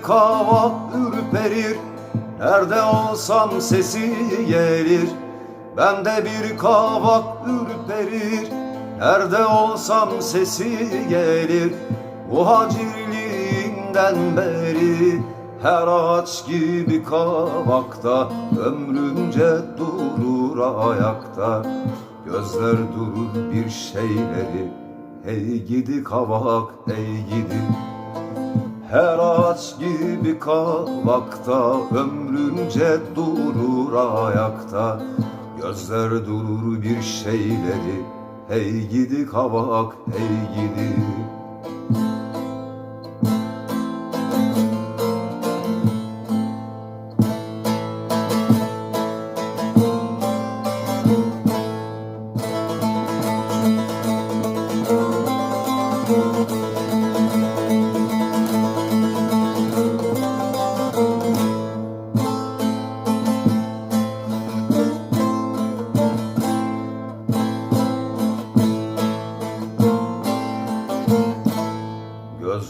Büyük hava ürperir. Nerede olsam sesi gelir. Ben de bir kavak ürperir. Nerede olsam sesi gelir. Muhacirliğinden beri her ağaç gibi kavakta Ömrümce durur ayakta. Gözler durur bir şeyleri. Hey gidi kavak hey gidi her ağaç gibi kavakta Ömrünce durur ayakta. Gözler durur bir şeyleri Hey gidi kavak hey gidi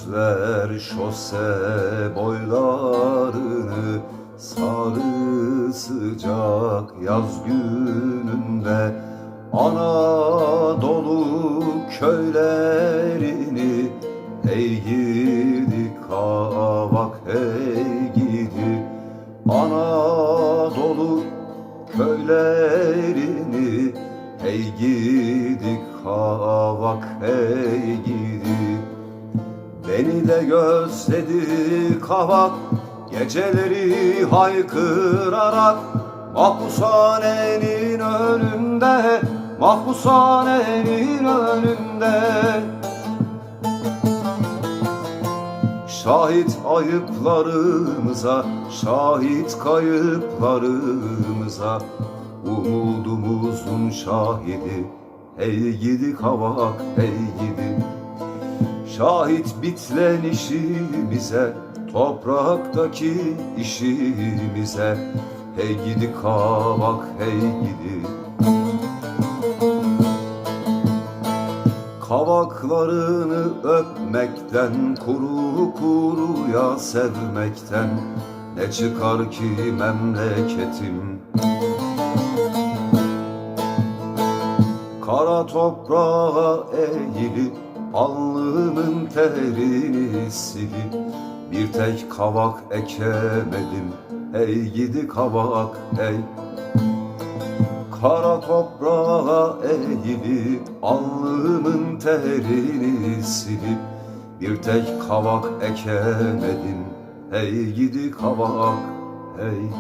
Gözler şose boylarını Sarı sıcak yaz gününde Anadolu köylerini Hey gidi kavak hey gidi Anadolu köylerini Hey gidi kavak hey gidi Beni de gözledi kavak Geceleri haykırarak Mahpushanenin önünde Mahpushanenin önünde. Şahit ayıplarımıza Şahit kayıplarımıza Umudumuzun şahidi. Hey gidi kavak hey gidi Şahit bitlen işimize Topraktaki işimize. Hey gidi kavak hey gidi. Kavaklarını öpmekten Kuru kuruya sevmekten. Ne çıkar ki memleketim? Kara toprağa eğilip Alnımın terini silip Bir tek kavak ekemedim. Ey gidi kavak ey Kara toprağa eğilip Alnımın terini silip Bir tek kavak ekemedim. Hey gidi kavak hey